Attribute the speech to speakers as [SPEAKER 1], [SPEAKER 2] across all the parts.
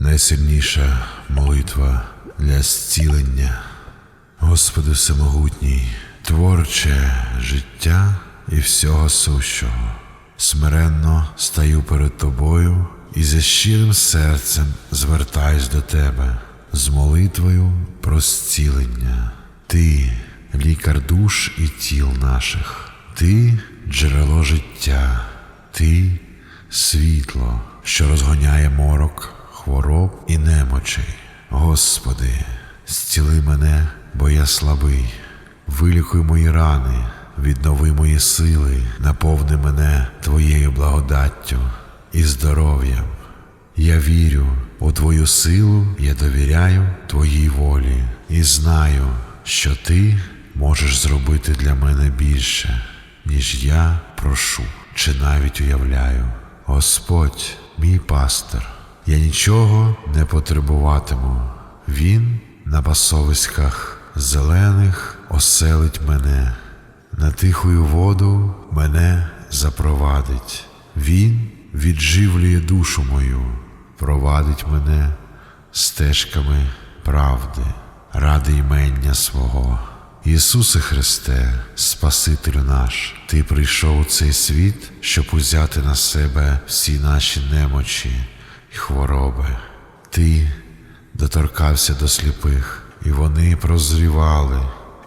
[SPEAKER 1] Найсильніша молитва для зцілення. Господи Всемогутній, творче життя і всього сущого. Смиренно стаю перед Тобою і зі щирим серцем звертаюсь до Тебе з молитвою про зцілення. Ти, лікар душ і тіл наших, Ти джерело життя, Ти світло, що розгоняє морок, хвороб і немочей. Господи, зціли мене, бо я слабий, вилікуй мої рани, віднови мої сили, наповни мене Твоєю благодаттю і здоров'ям. Я вірю у Твою силу, я довіряю Твоїй волі і знаю, що Ти можеш зробити для мене більше, ніж я прошу чи навіть уявляю. Господь, мій пастир, я нічого не потребуватиму. Він на пасовиськах зелених оселить мене, на тихую воду мене запровадить. Він відживлює душу мою, провадить мене стежками правди, ради імення свого. Ісусе Христе, Спасителю наш, Ти прийшов у цей світ, щоб узяти на себе всі наші немочі хвороби. Ти доторкався до сліпих, і вони прозрівали,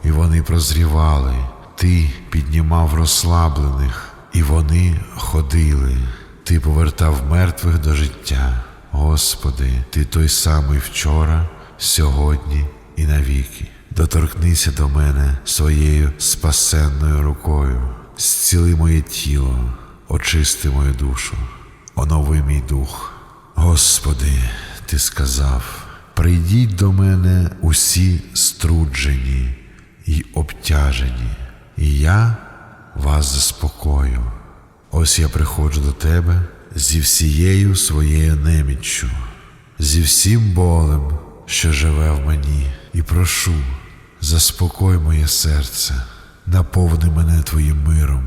[SPEAKER 1] і вони прозрівали. Ти піднімав розслаблених, і вони ходили. Ти повертав мертвих до життя. Господи, Ти той самий вчора, сьогодні і навіки. Доторкнися до мене своєю спасенною рукою, зціли моє тіло, очисти мою душу, онови мій дух. Господи, Ти сказав, прийдіть до мене усі струджені й обтяжені, і я вас заспокою. Ось я приходжу до тебе зі всією своєю неміччю, зі всім болем, що живе в мені, і прошу, заспокой моє серце, наповни мене Твоїм миром,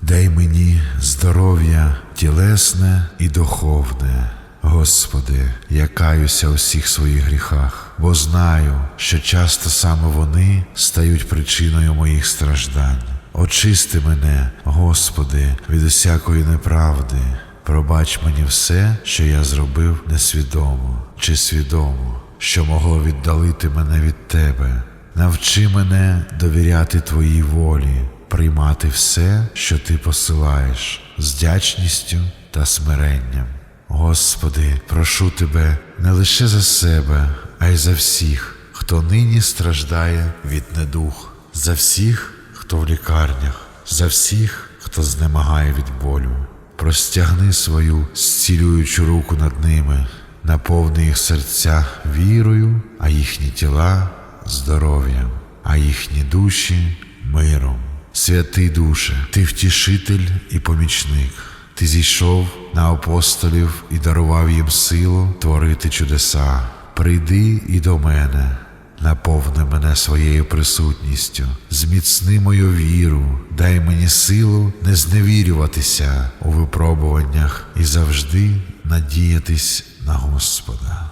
[SPEAKER 1] дай мені здоров'я тілесне і духовне. Господи, я каюся у всіх своїх гріхах, бо знаю, що часто саме вони стають причиною моїх страждань. Очисти мене, Господи, від усякої неправди. Пробач мені все, що я зробив несвідомо чи свідомо, що могло віддалити мене від Тебе. Навчи мене довіряти Твоїй волі, приймати все, що Ти посилаєш, з вдячністю та смиренням. Господи, прошу Тебе не лише за себе, а й за всіх, хто нині страждає від недух, за всіх, хто в лікарнях, за всіх, хто знемагає від болю. Простягни свою зцілюючу руку над ними, наповни їх серця вірою, а їхні тіла здоров'ям, а їхні душі миром. Святий душе, ти втішитель і помічник. Ти зійшов на апостолів і дарував їм силу творити чудеса. Прийди і до мене, наповни мене своєю присутністю, зміцни мою віру, дай мені силу не зневірюватися у випробуваннях і завжди надіятись на Господа.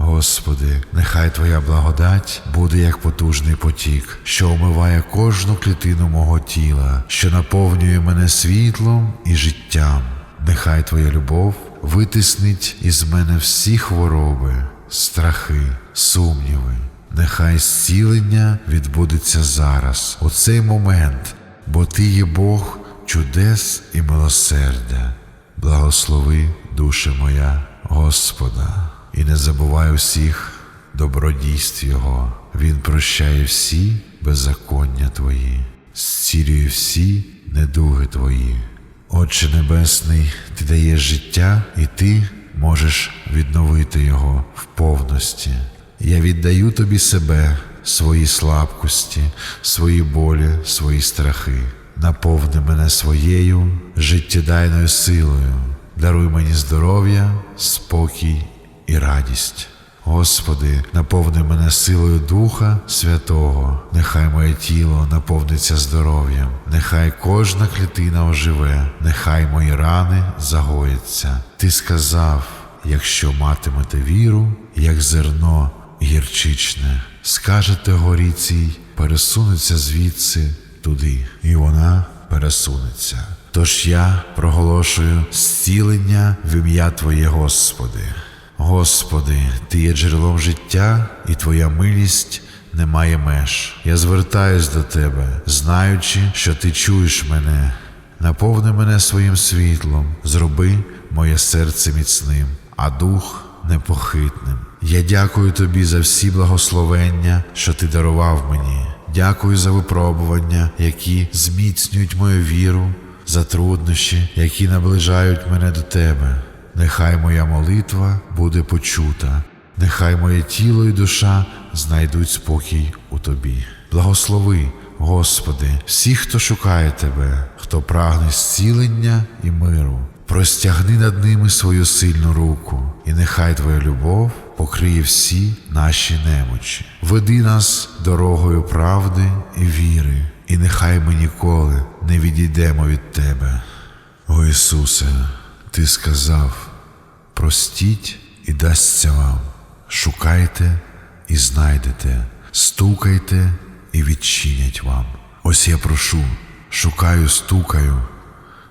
[SPEAKER 1] Господи, нехай Твоя благодать буде як потужний потік, що омиває кожну клітину мого тіла, що наповнює мене світлом і життям. Нехай Твоя любов витиснить із мене всі хвороби, страхи, сумніви. Нехай зцілення відбудеться зараз, у цей момент, бо Ти є Бог чудес і милосердя. Благослови, душе моя, Господа. І не забувай усіх добродійств Його. Він прощає всі беззаконня Твої, зцілює всі недуги Твої. Отче Небесний, Ти даєш життя, і Ти можеш відновити Його в повності. Я віддаю Тобі себе, свої слабкості, свої болі, свої страхи. Наповни мене своєю життєдайною силою, даруй мені здоров'я, спокій і радість. Господи, наповни мене силою Духа Святого, нехай моє тіло наповниться здоров'ям, нехай кожна клітина оживе, нехай мої рани загояться. Ти сказав, якщо матимете віру, як зерно гірчичне, скажете горі цій, пересунеться звідси туди, і вона пересунеться. Тож я проголошую зцілення в ім'я Твоє, Господи. Господи, Ти є джерелом життя, і Твоя милість не має меж. Я звертаюсь до Тебе, знаючи, що Ти чуєш мене. Наповни мене своїм світлом, зроби моє серце міцним, а дух непохитним. Я дякую тобі за всі благословення, що ти дарував мені. Дякую за випробування, які зміцнюють мою віру, за труднощі, які наближають мене до тебе. Нехай моя молитва буде почута, нехай моє тіло і душа знайдуть спокій у тобі. Благослови, Господи, всіх, хто шукає Тебе, хто прагне зцілення і миру. Простягни над ними свою сильну руку, і нехай Твоя любов покриє всі наші немочі. Веди нас дорогою правди і віри, і нехай ми ніколи не відійдемо від Тебе. О Ісусе, Ти сказав: простіть і дасться вам, шукайте і знайдете, стукайте і відчинять вам. Ось я прошу, шукаю, стукаю.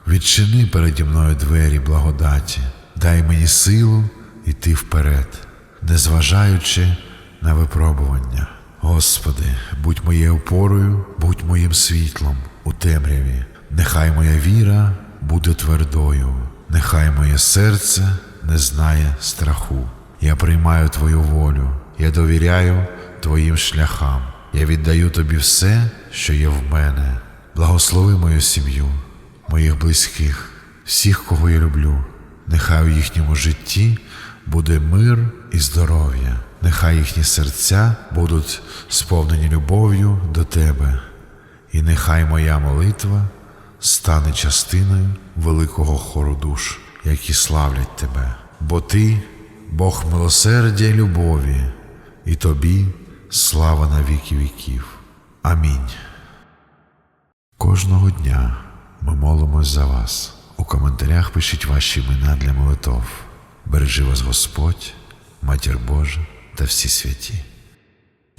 [SPEAKER 1] Відчини переді мною двері благодаті, дай мені силу йти вперед, незважаючи на випробування. Господи, будь моєю опорою, будь моїм світлом у темряві. Нехай моя віра буде твердою, нехай моє серце не знає страху. Я приймаю Твою волю, я довіряю Твоїм шляхам. Я віддаю Тобі все, що є в мене. Благослови мою сім'ю моїх близьких, всіх, кого я люблю. Нехай у їхньому житті буде мир і здоров'я, нехай їхні серця будуть сповнені любов'ю до тебе, і нехай моя молитва стане частиною великого хору душ, які славлять тебе. Бо ти Бог милосердя і любові, і тобі слава на віки віків. Амінь. Кожного дня ми молимось за вас. У коментарях пишіть ваші імена для молитов. Бережи вас Господь, Матір Божа та всі святі.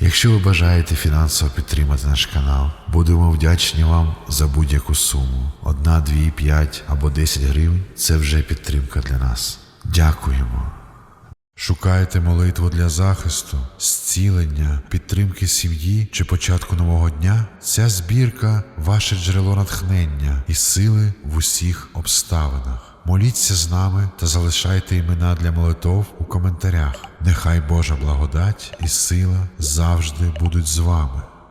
[SPEAKER 1] Якщо ви бажаєте фінансово підтримати наш канал, будемо вдячні вам за будь-яку суму. Одна, дві, п'ять або 10 гривень це вже підтримка для нас. Дякуємо. Шукаєте молитву для захисту, зцілення, підтримки сім'ї чи початку нового дня? Ця збірка ваше джерело натхнення і сили в усіх обставинах. Моліться з нами та залишайте імена для молитов у коментарях. Нехай Божа благодать і сила завжди будуть з вами.